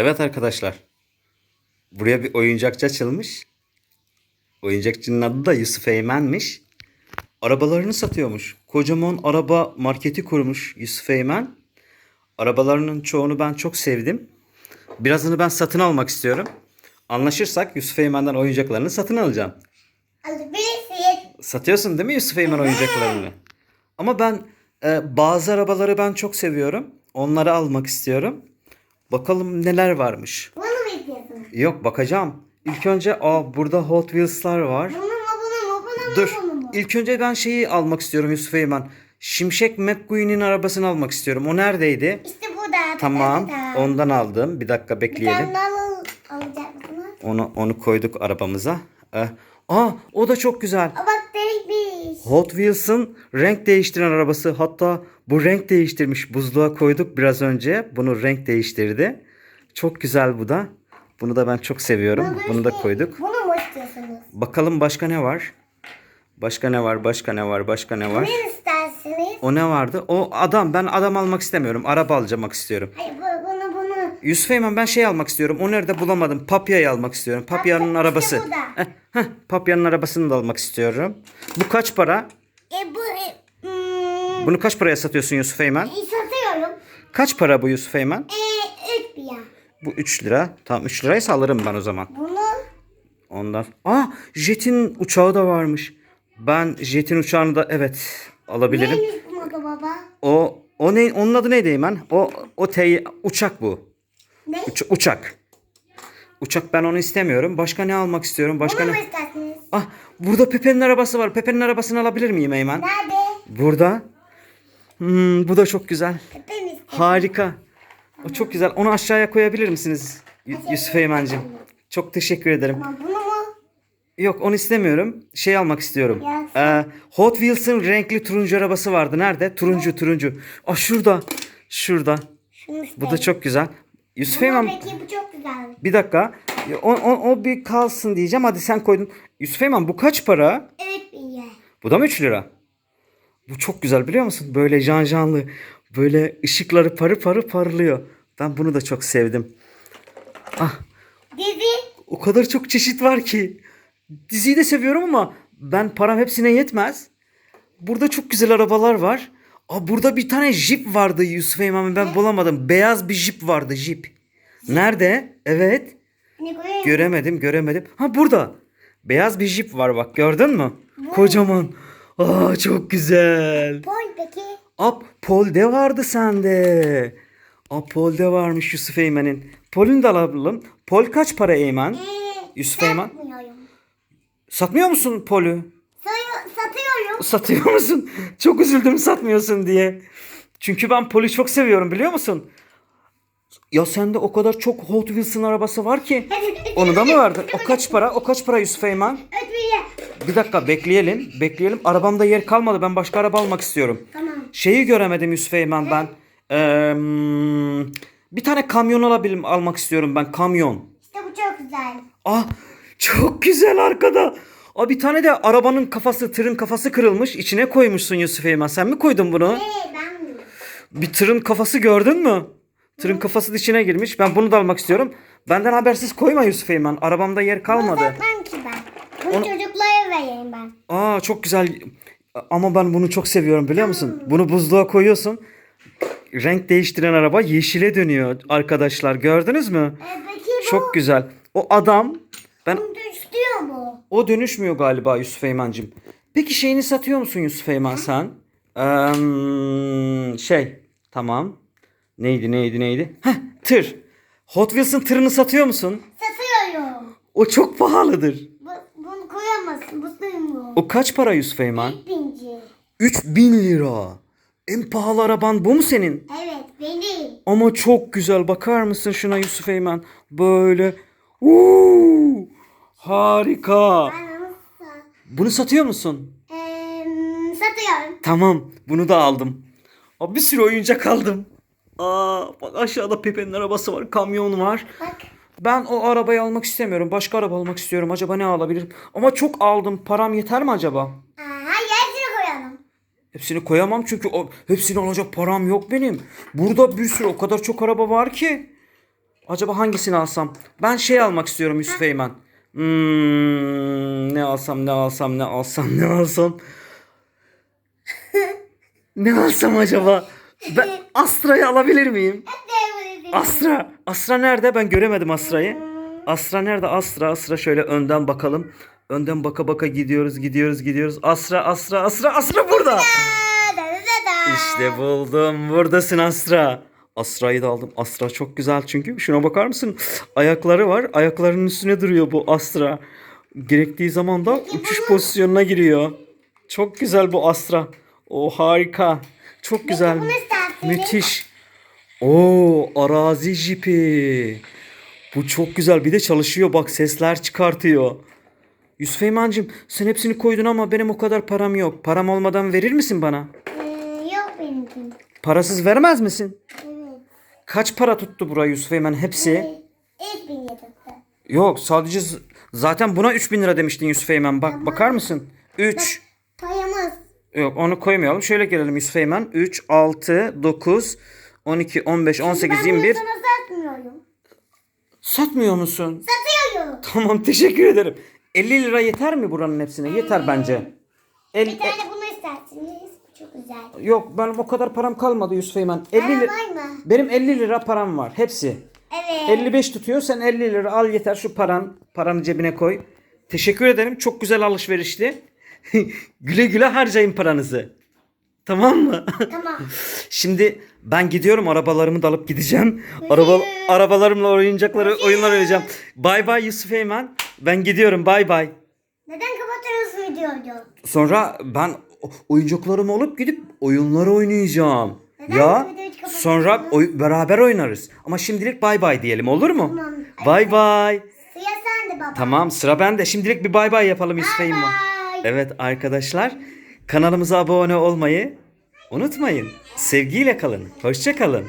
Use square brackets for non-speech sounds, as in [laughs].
Evet arkadaşlar. Buraya bir oyuncakçı açılmış. Oyuncakçının adı da Yusuf Eymen'miş. Arabalarını satıyormuş. Kocaman araba marketi kurmuş Yusuf Eymen. Arabalarının çoğunu ben çok sevdim. Birazını ben satın almak istiyorum. Anlaşırsak Yusuf Eymen'den oyuncaklarını satın alacağım. Alabilirsin. Satıyorsun değil mi Yusuf Eymen oyuncaklarını? Ama ben e, bazı arabaları ben çok seviyorum. Onları almak istiyorum. Bakalım neler varmış. Bunu mu istiyorsun? Yok bakacağım. İlk önce aa burada Hot Wheels'lar var. Bunu mu bunu mu bunu mu Dur. bunu mu? İlk önce ben şeyi almak istiyorum Yusuf Eymen. Şimşek McQueen'in arabasını almak istiyorum. O neredeydi? İşte bu da. Tamam. da, da, da. Ondan aldım. Bir dakika Bir bekleyelim. tane al, alacak mısın? Onu onu koyduk arabamıza. Eh, Aa o da çok güzel. Aa, bak delikmiş. Hot Wheels'ın renk değiştiren arabası. Hatta bu renk değiştirmiş. Buzluğa koyduk biraz önce. Bunu renk değiştirdi. Çok güzel bu da. Bunu da ben çok seviyorum. Bunu da koyduk. Bunu mu istiyorsunuz? Bakalım başka ne var? Başka ne var? Başka ne var? Başka ne var? Ne istersiniz? O ne vardı? O adam. Ben adam almak istemiyorum. Araba almak istiyorum. Hayır bu, bunu bunu. Yusuf Eymen ben şey almak istiyorum. O nerede bulamadım. Papya'yı almak istiyorum. Papya'nın işte arabası. Heh, heh, Papya'nın arabasını da almak istiyorum. Bu kaç para? E bu e, hmm, Bunu kaç paraya satıyorsun Yusuf Eymen? e, satıyorum. Kaç para bu Yusuf Eymen? E, üç bir ya. Bu 3 lira. Tamam 3 liraysa alırım ben o zaman. Bunu Ondan. Aa Jet'in uçağı da varmış. Ben Jet'in uçağını da evet alabilirim. neymiş bu moda baba? O o ne onun adı neydi Eymen? O o tey uçak bu. Ne? Uç- uçak. Uçak ben onu istemiyorum. Başka ne almak istiyorum? Başka Bunu mu ne? istersiniz? Ah burada Pepe'nin arabası var. Pepe'nin arabasını alabilir miyim Eymen? Nerede? Burada. Hmm, bu da çok güzel. Pepe mi? Harika. O çok güzel. Onu aşağıya koyabilir misiniz? Y- Yusuf Eymen'cim. Çok teşekkür ederim. Ama bunu mu? Yok onu istemiyorum. Şey almak istiyorum. Ee, Hot Wheels'ın renkli turuncu arabası vardı. Nerede? Turuncu turuncu. Ah şurada. Şurada. Şunu. Bu da çok güzel. Yusuf Ama Eymen peki bu çok güzel. bir dakika. O, o, o bir kalsın diyeceğim. Hadi sen koydun. Yusuf Eymen bu kaç para? Evet yer. Bu da mı 3 lira? Bu çok güzel biliyor musun? Böyle janjanlı. Böyle ışıkları parı parı parlıyor. Ben bunu da çok sevdim. Ah Dizi. o kadar çok çeşit var ki. Diziyi de seviyorum ama ben param hepsine yetmez. Burada çok güzel arabalar var. Aa, burada bir tane jip vardı Yusuf Eymen ben bulamadım. Beyaz bir jip vardı jip. Nerede? Evet. Ne? Göremedim göremedim. Ha burada. Beyaz bir jip var bak gördün mü? Kocaman. Aa çok güzel. Pol peki. Ap Pol'de vardı sende. Ap Pol'de varmış Yusuf Eymen'in. Pol'ün de alalım. Pol kaç para Eymen? Ee, Yusuf Eymen. Satmıyor musun Pol'ü? Satıyor musun? Çok üzüldüm satmıyorsun diye. Çünkü ben Pol'ü çok seviyorum biliyor musun? Ya sende o kadar çok Hot Wheels'ın arabası var ki. Onu da mı verdin? O kaç para? O kaç para Yusuf Eymen? Bir dakika bekleyelim. Bekleyelim. Arabamda yer kalmadı. Ben başka araba almak istiyorum. Tamam. Şeyi göremedim Yusuf Eymen ben. Eee, bir tane kamyon alabilirim, almak istiyorum ben. Kamyon. İşte bu çok güzel. Ah çok güzel arkada. Aa, bir tane de arabanın kafası, tırın kafası kırılmış. İçine koymuşsun Yusuf Eymen. Sen mi koydun bunu? Ee ben mi? Bir tırın kafası gördün mü? Tırın kafası da içine girmiş. Ben bunu da almak istiyorum. Benden habersiz koyma Yusuf Eymen. Arabamda yer kalmadı. Satmam ki ben. Bunu çocuklara vereyim ben. Aa çok güzel. Ama ben bunu çok seviyorum biliyor musun? Bunu buzluğa koyuyorsun. Renk değiştiren araba yeşile dönüyor arkadaşlar. Gördünüz mü? Ee, peki bu Çok güzel. O adam ben düşüyor mu? o dönüşmüyor galiba Yusuf Eymen'cim. Peki şeyini satıyor musun Yusuf Eymen sen? Eee, şey tamam. Neydi neydi neydi? Heh tır. Hot Wheels'ın tırını satıyor musun? Satıyorum. O çok pahalıdır. Bu, bunu koyamazsın. Bu sığmıyor. O kaç para Yusuf Eymen? Binci. 3000 lira. En pahalı araban bu mu senin? Evet benim. Ama çok güzel. Bakar mısın şuna Yusuf Eymen? Böyle. Uuu, harika. Ben nasıl? Bunu satıyor musun? Ee, satıyorum. Tamam. Bunu da aldım. Aa, bir sürü oyuncak aldım. Aa, bak aşağıda Pepe'nin arabası var. Kamyon var. Bak. Ben o arabayı almak istemiyorum. Başka araba almak istiyorum. Acaba ne alabilirim? Ama çok aldım. Param yeter mi acaba? Aa, hayır hepsini koyalım. Hepsini koyamam çünkü o, hepsini alacak param yok benim. Burada bir sürü o kadar çok araba var ki. Acaba hangisini alsam? Ben şey almak istiyorum Yusuf Eymen. Hmm, ne alsam ne alsam ne alsam ne alsam. ne alsam acaba? Ben Astra'yı alabilir miyim? Astra. Astra nerede? Ben göremedim Astra'yı. Astra nerede? Astra. Astra şöyle önden bakalım. Önden baka baka gidiyoruz, gidiyoruz, gidiyoruz. Astra, Astra, Astra, Astra burada. Da, da, da, da. İşte buldum. Buradasın Astra. Asra'yı da aldım. Astra çok güzel çünkü. Şuna bakar mısın? Ayakları var. Ayaklarının üstüne duruyor bu Astra. Gerektiği zaman da uçuş pozisyonuna giriyor. Çok güzel bu Astra. O harika. Çok güzel. Müthiş. Oo arazi jipi. Bu çok güzel. Bir de çalışıyor. Bak sesler çıkartıyor. Yusuf Eymen'cim sen hepsini koydun ama benim o kadar param yok. Param olmadan verir misin bana? Ee, yok benimki. Parasız vermez misin? Kaç para tuttu buraya Yusuf Eymen hepsi? İlk bin yedikte. Yok sadece z- zaten buna 3000 lira demiştin Yusuf Eymen. Bak bakar mısın? 3. Payımız. Yok onu koymayalım. Şöyle gelelim Yusuf Eymen. 3, 6, 9, 12, 15, 18, ben 21. bunu sana satmıyorum. Satmıyor musun? Satıyorum. Tamam teşekkür ederim. 50 lira yeter mi buranın hepsine? Yeter bence. El, Bir tane bunu istersiniz. Çok güzel. yok benim o kadar param kalmadı Yusuf Eymen. 50 Para lira. var mı? Benim 50 lira param var. Hepsi. Evet. 55 tutuyor. Sen 50 lira al yeter şu paran. Paranı cebine koy. Teşekkür ederim. Çok güzel alışverişti. [laughs] güle güle harcayın paranızı. Tamam mı? Tamam. [laughs] Şimdi ben gidiyorum arabalarımı da alıp gideceğim. Araba, arabalarımla oyuncakları oyunlar oynayacağım. Bay bay Yusuf Eymen. Ben gidiyorum bay bay. Neden kapatıyorsun videoyu? Sonra ben o- oyuncaklarımı alıp gidip oyunları oynayacağım. Neden ya sonra oy- beraber oynarız. Ama şimdilik bay bay diyelim olur mu? Tamam. Bay bay. Sıra sende baba. Tamam sıra bende. Şimdilik bir bay bay yapalım Eymen. Bye. Evet arkadaşlar kanalımıza abone olmayı unutmayın. Sevgiyle kalın. Hoşça kalın.